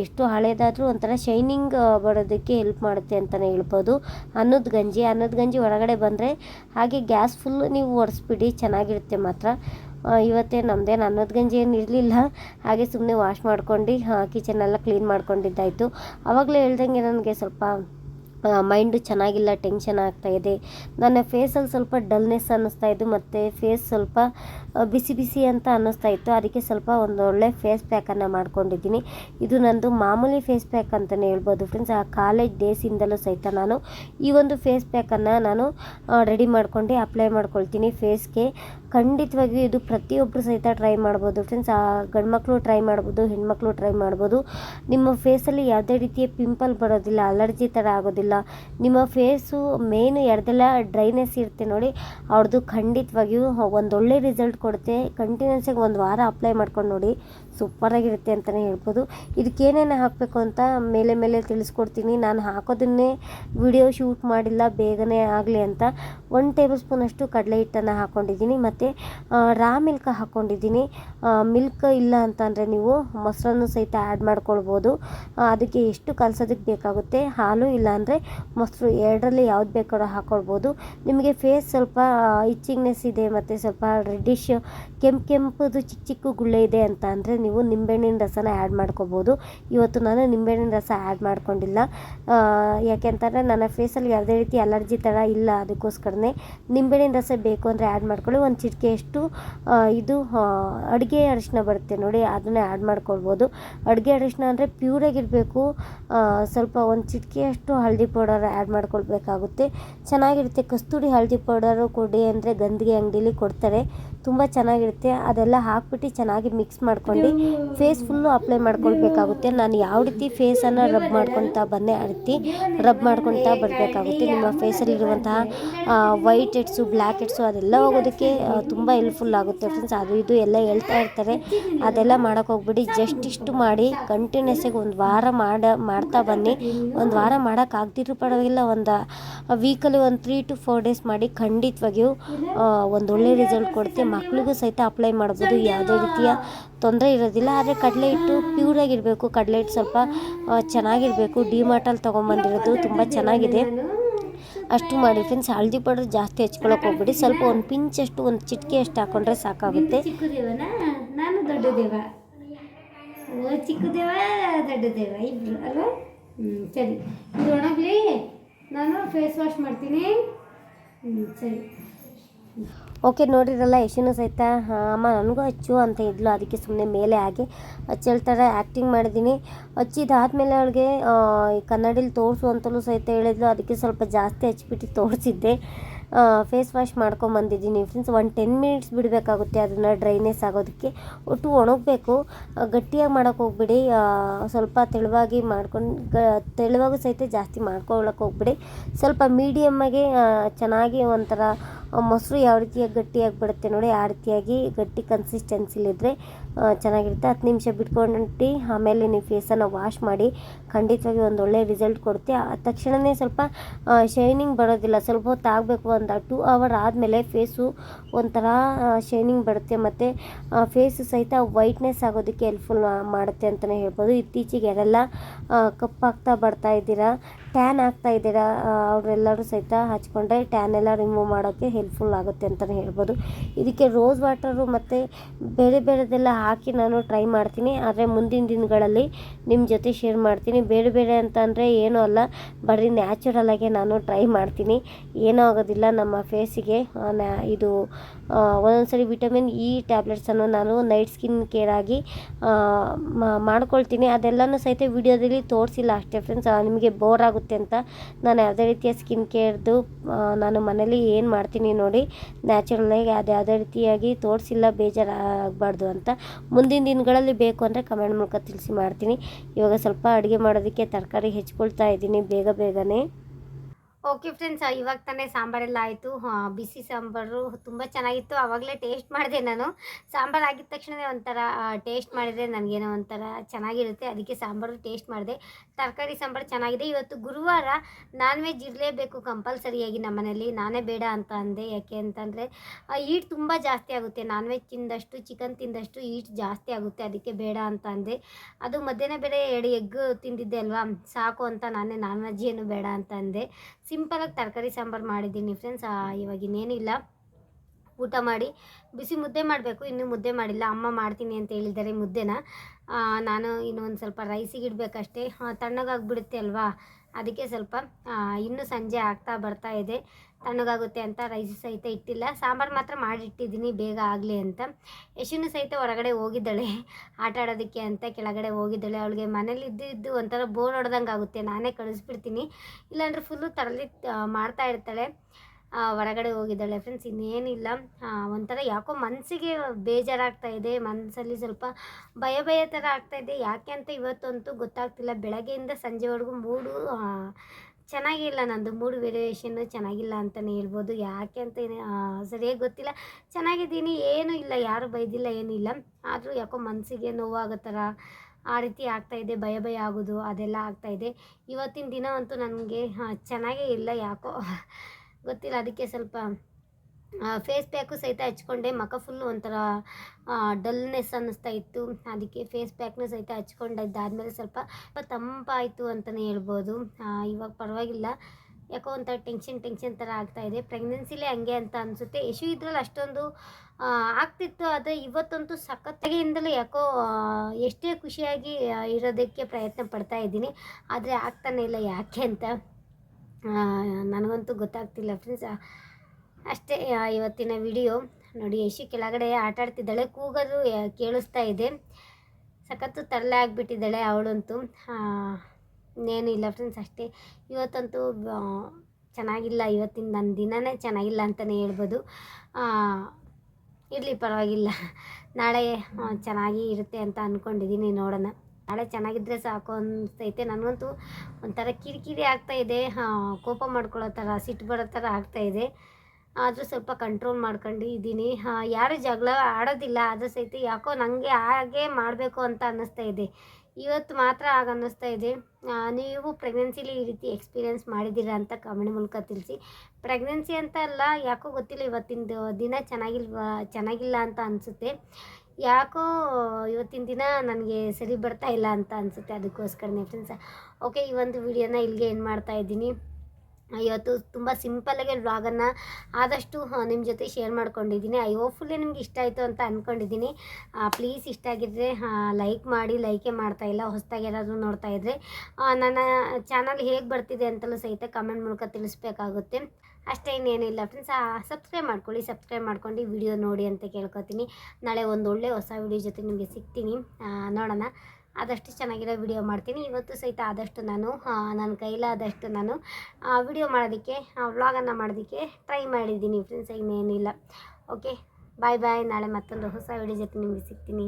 ಎಷ್ಟು ಹಳೇದಾದರೂ ಒಂಥರ ಶೈನಿಂಗ್ ಬರೋದಕ್ಕೆ ಹೆಲ್ಪ್ ಮಾಡುತ್ತೆ ಅಂತಲೇ ಹೇಳ್ಬೋದು. ಅನ್ನದ ಗಂಜಿ ಅನ್ನದ ಗಂಜಿ ಒಳಗಡೆ ಬಂದರೆ ಹಾಗೆ ಗ್ಯಾಸ್ ಫುಲ್ ನೀವು ಒರೆಸ್ಬಿಡಿ ಚೆನ್ನಾಗಿರುತ್ತೆ ಮಾತ್ರ. ಇವತ್ತೇ ನಮ್ಮದೇನು ಅನ್ನದ ಗಂಜಿ ಏನು ಇರಲಿಲ್ಲ. ಹಾಗೆ ಸುಮ್ಮನೆ ವಾಶ್ ಮಾಡ್ಕೊಂಡು ಕಿಚನೆಲ್ಲ ಕ್ಲೀನ್ ಮಾಡ್ಕೊಂಡಿದ್ದಾಯಿತು. ಆವಾಗಲೇ ಹೇಳ್ದಂಗೆ ನನಗೆ ಸ್ವಲ್ಪ ಮೈಂಡು ಚೆನ್ನಾಗಿಲ್ಲ ಟೆನ್ಷನ್ ಆಗ್ತಾಯಿದೆ ನನ್ನ ಫೇಸಲ್ಲಿ ಸ್ವಲ್ಪ ಡಲ್ನೆಸ್ ಅನ್ನಿಸ್ತಾ ಇದ್ದು ಮತ್ತು ಫೇಸ್ ಸ್ವಲ್ಪ ಬಿಸಿ ಬಿಸಿ ಅಂತ ಅನ್ನಿಸ್ತಾ ಇತ್ತು. ಅದಕ್ಕೆ ಸ್ವಲ್ಪ ಒಂದು ಒಳ್ಳೆ ಫೇಸ್ ಪ್ಯಾಕನ್ನು ಮಾಡ್ಕೊಂಡಿದ್ದೀನಿ. ಇದು ನಂದು ಮಾಮೂಲಿ ಫೇಸ್ ಪ್ಯಾಕ್ ಅಂತಲೇ ಹೇಳ್ಬೋದು ಫ್ರೆಂಡ್ಸ್ ಆ ಕಾಲೇಜ್ ಡೇಸಿಂದಲೂ ಸಹಿತ ನಾನು ಈ ಒಂದು ಫೇಸ್ ಪ್ಯಾಕನ್ನು ನಾನು ರೆಡಿ ಮಾಡ್ಕೊಂಡು ಅಪ್ಲೈ ಮಾಡ್ಕೊಳ್ತೀನಿ ಫೇಸ್ಗೆ ಖಂಡಿತವಾಗಿಯೂ ಇದು ಪ್ರತಿಯೊಬ್ಬರು ಸಹಿತ ಟ್ರೈ ಮಾಡ್ಬೋದು ಫ್ರೆಂಡ್ಸ್ ಆ, ಗಂಡ್ಮಕ್ಳು ಟ್ರೈ ಮಾಡ್ಬೋದು, ಹೆಣ್ಮಕ್ಳು ಟ್ರೈ ಮಾಡ್ಬೋದು. ನಿಮ್ಮ ಫೇಸಲ್ಲಿ ಯಾವುದೇ ರೀತಿಯ ಪಿಂಪಲ್ ಬರೋದಿಲ್ಲ ಅಲರ್ಜಿ ಥರ ಆಗೋದಿಲ್ಲ. ನಿಮ್ಮ ಫೇಸು ಮೇನ್ ಎರಡೆಲ್ಲ ಡ್ರೈನೆಸ್ ಇರುತ್ತೆ ನೋಡಿ. ಅವ್ರದ್ದು ಖಂಡಿತವಾಗಿಯೂ ಒಂದೊಳ್ಳೆ ರಿಸಲ್ಟ್ ಕೊಡುತ್ತೆ. ಕಂಟಿನ್ಯೂಸಾಗಿ ಒಂದು ವಾರ ಅಪ್ಲೈ ಮಾಡ್ಕೊಂಡು ನೋಡಿ. ಸೂಪರಾಗಿರುತ್ತೆ ಅಂತಲೇ ಹೇಳ್ಬೋದು. ಇದಕ್ಕೇನೇನು ಹಾಕಬೇಕು ಅಂತ ಮೇಲೆ ಮೇಲೆ ತಿಳಿಸ್ಕೊಡ್ತೀನಿ. ನಾನು ಹಾಕೋದನ್ನೇ ವಿಡಿಯೋ ಶೂಟ್ ಮಾಡಿಲ್ಲ, ಬೇಗನೆ ಆಗಲಿ ಅಂತ. ಒನ್ ಟೇಬಲ್ ಸ್ಪೂನಷ್ಟು ಕಡಲೆ ಹಿಟ್ಟನ್ನು ಹಾಕ್ಕೊಂಡಿದ್ದೀನಿ ಮತ್ತು ರಾ ಮಿಲ್ಕ್ ಹಾಕ್ಕೊಂಡಿದ್ದೀನಿ ಮಿಲ್ಕ್ ಇಲ್ಲ ಅಂತಂದರೆ ನೀವು ಮೊಸರನ್ನು ಸಹಿತ ಆ್ಯಡ್ ಮಾಡ್ಕೊಳ್ಬೋದು. ಅದಕ್ಕೆ ಎಷ್ಟು ಕಲಸೋದಕ್ಕೆ ಬೇಕಾಗುತ್ತೆ? ಹಾಲು ಇಲ್ಲ ಅಂದರೆ ಮೊಸರು ಎರಡರಲ್ಲಿ ಯಾವ್ದು ಬೇಕಾದ್ರೂ ಹಾಕ್ಕೊಳ್ಬೋದು ನಿಮಗೆ ಫೇಸ್ ಸ್ವಲ್ಪ ಇಚ್ಚಿಂಗ್ನೆಸ್ ಇದೆ, ಮತ್ತು ಸ್ವಲ್ಪ ರೆಡ್ಡಿಶ್ ಕೆಂಪು ಕೆಂಪುದು ಚಿಕ್ಕ ಚಿಕ್ಕ ಗುಳ್ಳೆ ಇದೆ ಅಂತ ಅಂದರೆ ನೀವು ನಿಂಬೆಹಣ್ಣಿನ ರಸನ ಆ್ಯಡ್ ಮಾಡ್ಕೋಬೋದು. ಇವತ್ತು ನಾನು ನಿಂಬೆಹಣ್ಣಿನ ರಸ ಆ್ಯಡ್ ಮಾಡ್ಕೊಂಡಿಲ್ಲ. ಯಾಕೆಂತಂದರೆ ನನ್ನ ಫೇಸಲ್ಲಿ ಯಾವುದೇ ರೀತಿ ಅಲರ್ಜಿ ಥರ ಇಲ್ಲ ಅದಕ್ಕೋಸ್ಕರನೇ ನಿಂಬೆಹಣ್ಣಿನ ರಸ ಬೇಕು ಅಂದರೆ ಆ್ಯಡ್ ಮಾಡ್ಕೊಳ್ಳಿ. ಒಂದು ಚಿಟಿಕೆಯಷ್ಟು ಇದು ಅಡುಗೆ ಅರಿಶಿನ ಬರುತ್ತೆ ನೋಡಿ, ಅದನ್ನ ಆ್ಯಡ್ ಮಾಡ್ಕೊಳ್ಬೋದು. ಅಡುಗೆ ಅರಿಶಿನ ಅಂದರೆ ಪ್ಯೂರಾಗಿರಬೇಕು ಸ್ವಲ್ಪ ಒಂದು ಚಿಟಿಕೆಯಷ್ಟು ಹಳದಿ ಪೌಡರ್ ಆ್ಯಡ್ ಮಾಡ್ಕೊಳ್ಬೇಕಾಗುತ್ತೆ. ಚೆನ್ನಾಗಿರುತ್ತೆ. ಕಸ್ತೂರಿ ಹಳದಿ ಪೌಡರು ಕೊಡಿ ಅಂದರೆ ಗಂದಿಗೆ ಅಂಗಡಿಲಿ ಕೊಡ್ತಾರೆ. ತುಂಬ ಚೆನ್ನಾಗಿರುತ್ತೆ. ಅದೆಲ್ಲ ಹಾಕ್ಬಿಟ್ಟು ಚೆನ್ನಾಗಿ ಮಿಕ್ಸ್ ಮಾಡ್ಕೊಂಡು ಫೇಸ್ ಫುಲ್ಲು ಅಪ್ಲೈ ಮಾಡ್ಕೊಳ್ಬೇಕಾಗುತ್ತೆ. ನಾನು ಯಾವ ರೀತಿ ಫೇಸನ್ನು ರಬ್ ಮಾಡ್ಕೊತಾ ಬಂದೆ, ಆ ರೀತಿ ರಬ್ ಮಾಡ್ಕೊತಾ ಬರಬೇಕಾಗುತ್ತೆ. ನಿಮ್ಮ ಫೇಸಲ್ಲಿರುವಂತಹ ವೈಟ್ ಹೆಡ್ಸು ಬ್ಲ್ಯಾಕ್ ಹೆಡ್ಸು ಅದೆಲ್ಲ ಹೋಗೋದಕ್ಕೆ ತುಂಬ ಹೆಲ್ಪ್ಫುಲ್ ಆಗುತ್ತೆ ಫ್ರೆಂಡ್ಸ್ ಅದು ಇದು ಎಲ್ಲ ಹೇಳ್ತಾ ಇರ್ತಾರೆ. ಅದೆಲ್ಲ ಮಾಡೋಕ್ಕೆ ಹೋಗ್ಬಿಡಿ. ಜಸ್ಟ್ ಇಷ್ಟು ಮಾಡಿ ಕಂಟಿನ್ಯೂಸಾಗಿ ಒಂದು ವಾರ ಮಾಡ, ಮಾಡ್ತಾ ಬನ್ನಿ. ಒಂದು ವಾರ ಮಾಡೋಕ್ಕಾಗ್ದಿರೋ ಪರವಾಗಿಲ್ಲ. ಒಂದು ವೀಕಲ್ಲಿ ಒಂದು ತ್ರೀ ಟು ಫೋರ್ ಡೇಸ್ ಮಾಡಿ ಖಂಡಿತವಾಗಿಯೂ ಒಂದು ಒಳ್ಳೆ ರಿಸಲ್ಟ್ ಕೊಡುತ್ತೆ ಮಕ್ಕಳಿಗೂ ಸಹಿತ ಅಪ್ಲೈ ಮಾಡ್ಬೋದು. ಯಾವುದೇ ರೀತಿಯ ತೊಂದರೆ ಇರೋದಿಲ್ಲ, ಆದರೆ ಕಡಲೆ ಹಿಟ್ಟು ಪ್ಯೂರಾಗಿರಬೇಕು ಕಡಲೆ ಹಿಟ್ಟು ಸ್ವಲ್ಪ ಚೆನ್ನಾಗಿರಬೇಕು. ಡಿಮಾರ್ಟಲ್ಲಿ ತೊಗೊಂಬಂದಿರೋದು ತುಂಬ ಚೆನ್ನಾಗಿದೆ. ಅಷ್ಟು ಮಾಡಿ ಫ್ರೆಂಡ್ಸ್ ಹಳದಿ ಪೌಡರ್ ಜಾಸ್ತಿ ಹಚ್ಕೊಳಕ್ಕೆ ಹೋಗ್ಬಿಡಿ. ಸ್ವಲ್ಪ ಒಂದು ಪಿಂಚಷ್ಟು ಒಂದು ಚಿಟಿಕೆ ಅಷ್ಟು ಹಾಕೊಂಡ್ರೆ ಸಾಕಾಗುತ್ತೆ. ಚಿಕ್ಕ ಇಬ್ರು ಹ್ಞೂ ಸರಿ. ಇದು ಒಣಗಲಿ ನಾನು ಫೇಸ್ ವಾಶ್ ಮಾಡ್ತೀನಿ. ಹ್ಞೂ ಸರಿ. ಓಕೆ ನೋಡಿರಲ್ಲ ಯಶಿನ ಸಹಿತ ಅಮ್ಮ, ನನಗೂ ಹಚ್ಚು ಅಂತ ಇದ್ಲು. ಅದಕ್ಕೆ ಸುಮ್ಮನೆ ಮೇಲೆ ಆಗಿ ಹಚ್ಚೇಳ್ತಾರೆ ಆ್ಯಕ್ಟಿಂಗ್ ಮಾಡಿದ್ದೀನಿ. ಹಚ್ಚಿದಾದ್ಮೇಲೆ ಅವಳಿಗೆ ಕನ್ನಡಿಲಿ ತೋರಿಸು ಅಂತಲೂ ಸಹಿತ ಹೇಳಿದ್ಲು. ಅದಕ್ಕೆ ಸ್ವಲ್ಪ ಜಾಸ್ತಿ ಹಚ್ಚಿಬಿಟ್ಟು ತೋರಿಸಿದ್ದೆ. ಫೇಸ್ ವಾಶ್ ಮಾಡ್ಕೊಂಬಂದಿದ್ದೀನಿ ಫ್ರೆಂಡ್ಸ್ ಒಂದು ಟೆನ್ ಮಿನಿಟ್ಸ್ ಬಿಡಬೇಕಾಗುತ್ತೆ ಅದನ್ನು ಡ್ರೈನೆಸ್ ಆಗೋದಕ್ಕೆ. ಒಟ್ಟು ಒಣಗಬೇಕು. ಗಟ್ಟಿಯಾಗಿ ಮಾಡೋಕ್ಕೆ ಹೋಗ್ಬಿಡಿ. ಸ್ವಲ್ಪ ತೆಳುವಾಗಿ ಮಾಡ್ಕೊಂಡು ತೆಳುವಾಗೂ ಸಹಿತ ಜಾಸ್ತಿ ಮಾಡ್ಕೊಳ್ಳೋಕೆ ಹೋಗ್ಬಿಡಿ. ಸ್ವಲ್ಪ ಮೀಡಿಯಮ್ಮಾಗೆ ಚೆನ್ನಾಗಿ ಒಂಥರ ಮೊಸರು ಯಾವ ರೀತಿಯಾಗಿ ಗಟ್ಟಿಯಾಗಿ ಬಿಡುತ್ತೆ ನೋಡಿ, ಆ ರೀತಿಯಾಗಿ ಗಟ್ಟಿ ಕನ್ಸಿಸ್ಟೆನ್ಸಿಲಿದ್ದರೆ ಚೆನ್ನಾಗಿರುತ್ತೆ. ಹತ್ತು ನಿಮಿಷ ಬಿಟ್ಕೊಂಡು ಆಮೇಲೆ ನೀವು ಫೇಸನ್ನು ವಾಶ್ ಮಾಡಿ, ಖಂಡಿತವಾಗಿ ಒಂದು ಒಳ್ಳೆ ರಿಸಲ್ಟ್ ಕೊಡುತ್ತೆ. ತಕ್ಷಣವೇ ಸ್ವಲ್ಪ ಶೈನಿಂಗ್ ಬರೋದಿಲ್ಲ, ಸ್ವಲ್ಪ ಹೊತ್ತು ಆಗಬೇಕು ಒಂದು ಟೂ ಅವರ್ ಆದಮೇಲೆ ಫೇಸು ಒಂಥರ ಶೈನಿಂಗ್ ಬರುತ್ತೆ. ಮತ್ತು ಫೇಸು ಸಹಿತ ವೈಟ್ನೆಸ್ ಆಗೋದಕ್ಕೆ ಹೆಲ್ಪ್ಫುಲ್ ಮಾಡುತ್ತೆ ಅಂತಲೇ ಹೇಳ್ಬೋದು. ಇತ್ತೀಚೆಗೆ ಯಾರೆಲ್ಲ ಕಪ್ಪಾಗ್ತಾ ಬರ್ತಾ ಇದ್ದೀರಾ ಟ್ಯಾನ್ ಆಗ್ತಾ ಇದ್ದೀರಾ ಅವರೆಲ್ಲರೂ ಸಹಿತ ಹಚ್ಕೊಂಡ್ರೆ ಟ್ಯಾನ್ ಎಲ್ಲ ರಿಮೂವ್ ಮಾಡೋಕ್ಕೆ ಹೆಲ್ಪ್ಫುಲ್ ಆಗುತ್ತೆ ಅಂತಲೇ ಹೇಳ್ಬೋದು. ಇದಕ್ಕೆ ರೋಸ್ ವಾಟರು ಮತ್ತು ಬೇರೆ ಬೇರೆದೆಲ್ಲ ಹಾಕಿ ನಾನು ಟ್ರೈ ಮಾಡ್ತೀನಿ. ಆದರೆ ಮುಂದಿನ ದಿನಗಳಲ್ಲಿ ನಿಮ್ಮ ಜೊತೆ ಶೇರ್ ಮಾಡ್ತೀನಿ. ಬೇರೆ ಬೇರೆ ಅಂತ ಅಂದರೆ ಏನೂ ಅಲ್ಲ, ಬರೀ ನ್ಯಾಚುರಲಾಗೆ ನಾನು ಟ್ರೈ ಮಾಡ್ತೀನಿ. ಏನೂ ಆಗೋದಿಲ್ಲ, ನಮ್ಮ ಫೇಸಿಗೆ ಇದು ಒಂದೊಂದ್ಸರಿ ವಿಟಮಿನ್ ಇ ಟ್ಯಾಬ್ಲೆಟ್ಸನ್ನು ನಾನು ನೈಟ್ ಸ್ಕಿನ್ ಕೇರ್ ಆಗಿ ಮಾಡ್ಕೊಳ್ತೀನಿ. ಅದೆಲ್ಲನೂ ಸಹಿತ ವಿಡಿಯೋದಲ್ಲಿ ತೋರಿಸಿಲ್ಲ ಅಷ್ಟೇ ಫ್ರೆಂಡ್ಸ್ ನಿಮಗೆ ಬೋರ್ ಆಗುತ್ತೆ ಅಂತ ನಾನು ಯಾವುದೇ ರೀತಿಯ ಸ್ಕಿನ್ ಕೇರ್ದು ನಾನು ಮನೇಲಿ ಏನು ಮಾಡ್ತೀನಿ ನೋಡಿ ನ್ಯಾಚುರಲಾಗಿ ಅದು ಯಾವುದೇ ರೀತಿಯಾಗಿ ತೋರಿಸಿಲ್ಲ, ಬೇಜಾರಾಗಬಾರ್ದು ಅಂತ ಮುಂದಿನ ದಿನಗಳಲ್ಲಿ ಬೇಕು ಅಂದರೆ ಕಮೆಂಟ್ ಮೂಲಕ ತಿಳಿಸಿ ಮಾಡ್ತೀನಿ. ಇವಾಗ ಸ್ವಲ್ಪ ಅಡುಗೆ ಮಾಡೋದಕ್ಕೆ ತರಕಾರಿ ಹೆಚ್ಕೊಳ್ತಾ ಇದ್ದೀನಿ, ಬೇಗ ಬೇಗನೆ. ಓಕೆ ಫ್ರೆಂಡ್ಸ್ ಇವಾಗ ತಾನೇ ಸಾಂಬಾರೆಲ್ಲ ಆಯಿತು. ಬಿಸಿ ಸಾಂಬಾರು ತುಂಬ ಚೆನ್ನಾಗಿತ್ತು. ಆವಾಗಲೇ ಟೇಸ್ಟ್ ಮಾಡಿದೆ ನಾನು. ಸಾಂಬಾರು ಆಗಿದ ತಕ್ಷಣವೇ ಒಂಥರ ಟೇಸ್ಟ್ ಮಾಡಿದರೆ ನನಗೇನೋ ಒಂಥರ ಚೆನ್ನಾಗಿರುತ್ತೆ. ಅದಕ್ಕೆ ಸಾಂಬಾರು ಟೇಸ್ಟ್ ಮಾಡಿದೆ. ತರಕಾರಿ ಸಾಂಬಾರು ಚೆನ್ನಾಗಿದೆ. ಇವತ್ತು ಗುರುವಾರ ನಾನ್ ವೆಜ್ ಇರಲೇಬೇಕು ಕಂಪಲ್ಸರಿಯಾಗಿ ನಮ್ಮನೇಲಿ ನಾನೇ ಬೇಡ ಅಂತ ಅಂದೆ. ಯಾಕೆ ಅಂತಂದರೆ ಈಟ್ ತುಂಬ ಜಾಸ್ತಿ ಆಗುತ್ತೆ. ನಾನ್ ವೆಜ್ ತಿಂದಷ್ಟು, ಚಿಕನ್ ತಿಂದಷ್ಟು ಈಟ್ ಜಾಸ್ತಿ ಆಗುತ್ತೆ. ಅದಕ್ಕೆ ಬೇಡ ಅಂತ ಅಂದೆ. ಅದು ಮಧ್ಯಾಹ್ನ ಬೇರೆ ಎರಡು ಎಗ್ ತಿಂದಿದ್ದೆ ಅಲ್ವಾ? ಸಾಕು ಅಂತ ನಾನೇ ನಾನ್ ವೆಜ್ ಏನು ಬೇಡ ಅಂತ ಅಂದೆ. ಸಿಂಪಲಾಗಿ ತರಕಾರಿ ಸಾಂಬಾರು ಮಾಡಿದ್ದೀನಿ ಫ್ರೆಂಡ್ಸ್ ಇವಾಗ ಇನ್ನೇನಿಲ್ಲ ಊಟ ಮಾಡಿ, ಬಿಸಿ ಮುದ್ದೆ ಮಾಡಬೇಕು, ಇನ್ನೂ ಮುದ್ದೆ ಮಾಡಿಲ್ಲ. ಅಮ್ಮ ಮಾಡ್ತೀನಿ ಅಂತ ಹೇಳಿದ್ದಾರೆ ಮುದ್ದೆನ. ನಾನು ಇನ್ನೊಂದು ಸ್ವಲ್ಪ ರೈಸಿಗೆ ಇಡಬೇಕಷ್ಟೇ. ತಣ್ಣಗಾಗ್ಬಿಡುತ್ತೆ ಅಲ್ವಾ? ಅದಕ್ಕೆ ಸ್ವಲ್ಪ ಇನ್ನೂ ಸಂಜೆ ಆಗ್ತಾ ಬರ್ತಾ ಇದೆ. ತಣ್ಣಗಾಗುತ್ತೆ ಅಂತ ರೈಸ್ ಸಹಿತ ಇಟ್ಟಿಲ್ಲ. ಸಾಂಬಾರು ಮಾತ್ರ ಮಾಡಿಟ್ಟಿದ್ದೀನಿ, ಬೇಗ ಆಗಲಿ ಅಂತ. ಯಶುನು ಸಹಿತ ಹೊರಗಡೆ ಹೋಗಿದ್ದಾಳೆ. ಆಟ ಆಡೋದಕ್ಕೆ ಅಂತ ಕೆಳಗಡೆ ಹೋಗಿದ್ದಾಳೆ. ಅವಳಿಗೆ ಮನೇಲಿ ಇದ್ದು ಇದ್ದು ಒಂಥರ ಬೋರ್ ಹೊಡೆದಂಗೆ ಆಗುತ್ತೆ ನಾನೇ ಕಳಿಸ್ಬಿಡ್ತೀನಿ. ಇಲ್ಲಾಂದ್ರೆ ಫುಲ್ಲು ತರಲಿ ಮಾಡ್ತಾ ಇರ್ತಾಳೆ. ಹೊರಗಡೆ ಹೋಗಿದ್ದಾಳೆ ಫ್ರೆಂಡ್ಸ್ ಇನ್ನೇನಿಲ್ಲ. ಒಂಥರ ಯಾಕೋ ಮನಸ್ಸಿಗೆ ಬೇಜಾರಾಗ್ತಾ ಇದೆ ಮನಸ್ಸಲ್ಲಿ ಸ್ವಲ್ಪ ಭಯ ಭಯ ಥರ ಇದೆ. ಯಾಕೆ ಅಂತ ಇವತ್ತಂತೂ ಗೊತ್ತಾಗ್ತಿಲ್ಲ. ಬೆಳಗ್ಗೆಯಿಂದ ಸಂಜೆವರೆಗೂ ಮೂಡು ಚೆನ್ನಾಗಿಲ್ಲ ನಂದು. ಮೂಡ್ ವೇರಿಯೇಷನ್ನು ಚೆನ್ನಾಗಿಲ್ಲ ಅಂತಲೇ ಹೇಳ್ಬೋದು. ಯಾಕೆ ಅಂತ ಸರಿಯಾಗಿ ಗೊತ್ತಿಲ್ಲ. ಚೆನ್ನಾಗಿದ್ದೀನಿ, ಏನೂ ಇಲ್ಲ, ಯಾರು ಬೈದಿಲ್ಲ ಏನಿಲ್ಲ ಆದರೂ ಯಾಕೋ ಮನಸ್ಸಿಗೆ ನೋವಾಗೋ ಥರ ಆ ರೀತಿ ಆಗ್ತಾ ಇದೆ. ಭಯ ಭಯ ಆಗೋದು ಅದೆಲ್ಲ ಆಗ್ತಾ ಇದೆ. ಇವತ್ತಿನ ದಿನ ಅಂತೂ ನನಗೆ ಚೆನ್ನಾಗೇ ಇಲ್ಲ ಯಾಕೋ. ಗೊತ್ತಿಲ್ಲ, ಅದಕ್ಕೆ ಸ್ವಲ್ಪ ಫೇಸ್ ಪ್ಯಾಕು ಸಹಿತ ಹಚ್ಕೊಂಡೆ. ಮಖ ಫುಲ್ಲು ಒಂಥರ ಡಲ್ನೆಸ್ ಅನ್ನಿಸ್ತಾ ಇತ್ತು. ಅದಕ್ಕೆ ಫೇಸ್ ಪ್ಯಾಕ್ನ ಸಹಿತ ಹಚ್ಕೊಂಡಿದ್ದಾದ್ಮೇಲೆ ಸ್ವಲ್ಪ ತಂಪಾಯಿತು ಅಂತಲೇ ಹೇಳ್ಬೋದು. ಇವಾಗ ಪರವಾಗಿಲ್ಲ. ಯಾಕೋ ಒಂಥರ ಟೆನ್ಷನ್ ಟೆನ್ಷನ್ ಥರ ಆಗ್ತಾ ಇದೆ. ಪ್ರೆಗ್ನೆನ್ಸಿಲೇ ಹಂಗೆ ಅಂತ ಅನಿಸುತ್ತೆ. ಯಶು ಇದ್ರಲ್ಲಿ ಅಷ್ಟೊಂದು ಆಗ್ತಿತ್ತು. ಆದರೆ ಇವತ್ತಂತೂ ಸಖತ್ತಾಗಿಂದಲೂ ಯಾಕೋ ಎಷ್ಟೇ ಖುಷಿಯಾಗಿ ಇರೋದಕ್ಕೆ ಪ್ರಯತ್ನ ಪಡ್ತಾ ಇದ್ದೀನಿ. ಆದರೆ ಆಗ್ತಾನೆ ಇಲ್ಲ ಯಾಕೆ ಅಂತ. ನನಗಂತೂ ಗೊತ್ತಾಗ್ತಿಲ್ಲ ಫ್ರೆಂಡ್ಸ್ ಅಷ್ಟೇ ಇವತ್ತಿನ ವಿಡಿಯೋ ನೋಡಿ, ಯಶು ಕೆಳಗಡೆ ಆಟ ಆಡ್ತಿದ್ದಾಳೆ, ಕೂಗೋದು ಕೇಳಿಸ್ತಾ ಇದೆ. ಸಖತ್ತು ತರಲೆ ಆಗಿಬಿಟ್ಟಿದ್ದಾಳೆ ಅವಳಂತೂ. ಇನ್ನೇನು ಇಲ್ಲ ಫ್ರೆಂಡ್ಸ್ ಅಷ್ಟೇ. ಇವತ್ತಂತೂ ಚೆನ್ನಾಗಿಲ್ಲ. ಇವತ್ತಿನ ನನ್ನ ದಿನನೇ ಚೆನ್ನಾಗಿಲ್ಲ ಅಂತಲೇ ಹೇಳ್ಬೋದು. ಇರಲಿ ಪರವಾಗಿಲ್ಲ. ನಾಳೆ ಚೆನ್ನಾಗಿ ಇರುತ್ತೆ ಅಂತ ಅಂದ್ಕೊಂಡಿದ್ದೀನಿ ನೋಡೋಣ. ನಾಳೆ ಚೆನ್ನಾಗಿದ್ದರೆ ಸಾಕು ಅನಿಸ್ತೈತೆ. ನನಗಂತೂ ಒಂಥರ ಕಿರಿಕಿರಿ ಆಗ್ತಾ ಇದೆ. ಆ, ಕೋಪ ಮಾಡ್ಕೊಳ್ಳೋ ಥರ ಸಿಟ್ಟು ಬರೋ ಥರ ಇದೆ. ಆದರೂ ಸ್ವಲ್ಪ ಕಂಟ್ರೋಲ್ ಮಾಡ್ಕೊಂಡು ಇದ್ದೀನಿ. ಯಾರು ಜಗಳ ಆಡೋದಿಲ್ಲ. ಆದರೂ ಸಹಿತ ಯಾಕೋ ನನಗೆ ಹಾಗೆ ಮಾಡಬೇಕು ಅಂತ ಅನ್ನಿಸ್ತಾ ಇದೆ. ಇವತ್ತು ಮಾತ್ರ ಆಗ ಅನ್ನಿಸ್ತಾ ಇದೆ. ನೀವು ಪ್ರೆಗ್ನೆನ್ಸಿಲಿ ಈ ರೀತಿ ಎಕ್ಸ್ಪೀರಿಯೆನ್ಸ್ ಮಾಡಿದ್ದೀರಾ ಅಂತ ಕಮೆಂಟ್ ಮೂಲಕ ತಿಳಿಸಿ. ಪ್ರೆಗ್ನೆನ್ಸಿ ಅಂತ ಅಲ್ಲ ಯಾಕೋ ಗೊತ್ತಿಲ್ಲ ಇವತ್ತಿನ ದಿನ ಚೆನ್ನಾಗಿಲ್ವಾ ಚೆನ್ನಾಗಿಲ್ಲ ಅಂತ ಅನಿಸುತ್ತೆ. ಯಾಕೋ ಇವತ್ತಿನ ದಿನ ನನಗೆ ಸರಿ ಬರ್ತಾ ಇಲ್ಲ ಅಂತ ಅನಿಸುತ್ತೆ ಅದಕ್ಕೋಸ್ಕರನೇ ಫ್ರೆಂಡ್ಸ್ ಓಕೆ ಈ ಒಂದು ವಿಡಿಯೋನ ಇಲ್ಲಿಗೆ ಏನು ಮಾಡ್ತಾ ಇದ್ದೀನಿ. ಇವತ್ತು ತುಂಬ ಸಿಂಪಲ್ಲಾಗೆ ವ್ಲಾಗನ್ನು ಆದಷ್ಟು ನಿಮ್ಮ ಜೊತೆ ಶೇರ್ ಮಾಡ್ಕೊಂಡಿದ್ದೀನಿ. ಐ ಹೋಪ್ಫುಲ್ಲಿ ನಿಮ್ಗೆ ಇಷ್ಟ ಆಯಿತು ಅಂತ ಅಂದ್ಕೊಂಡಿದ್ದೀನಿ ಪ್ಲೀಸ್ ಇಷ್ಟ ಆಗಿದ್ದರೆ ಲೈಕ್ ಮಾಡಿ ಲೈಕೇ ಮಾಡ್ತಾ ಇಲ್ಲ, ಹೊಸದಾಗಿ ಯಾರಾದರೂ ನೋಡ್ತಾ ಇದ್ದರೆ ನನ್ನ ಚಾನಲ್ ಹೇಗೆ ಬರ್ತಿದೆ ಅಂತಲೂ ಸಹಿತ ಕಮೆಂಟ್ ಮೂಲಕ ತಿಳಿಸ್ಬೇಕಾಗುತ್ತೆ. ಅಷ್ಟೇ ಇನ್ನೇನಿಲ್ಲ ಫ್ರೆಂಡ್ಸ್ ಸಬ್ಸ್ಕ್ರೈಬ್ ಮಾಡ್ಕೊಳ್ಳಿ ಸಬ್ಸ್ಕ್ರೈಬ್ ಮಾಡ್ಕೊಂಡು ವಿಡಿಯೋ ನೋಡಿ ಅಂತ ಕೇಳ್ಕೊತೀನಿ. ನಾಳೆ ಒಂದು ಒಳ್ಳೆ ಹೊಸ ವಿಡಿಯೋ ಜೊತೆ ನಿಮಗೆ ಸಿಗ್ತೀನಿ. ನೋಡೋಣ. ಆದಷ್ಟು ಚೆನ್ನಾಗಿರೋ ವಿಡಿಯೋ ಮಾಡ್ತೀನಿ. ಇವತ್ತು ಸಹಿತ ಆದಷ್ಟು ನಾನು ನನ್ನ ಕೈಲಾದಷ್ಟು ನಾನು ವಿಡಿಯೋ ಮಾಡೋದಕ್ಕೆ ವ್ಲಾಗನ್ನು ಮಾಡೋದಕ್ಕೆ ಟ್ರೈ ಮಾಡಿದ್ದೀನಿ ಫ್ರೆಂಡ್ಸ್ ಇನ್ನೇನಿಲ್ಲ. ಓಕೆ ಬಾಯ್ ಬಾಯ್ ನಾಳೆ ಮತ್ತೊಂದು ಹೊಸ ವಿಡಿಯೋ ಜೊತೆ ನಿಮಗೆ ಸಿಗ್ತೀನಿ.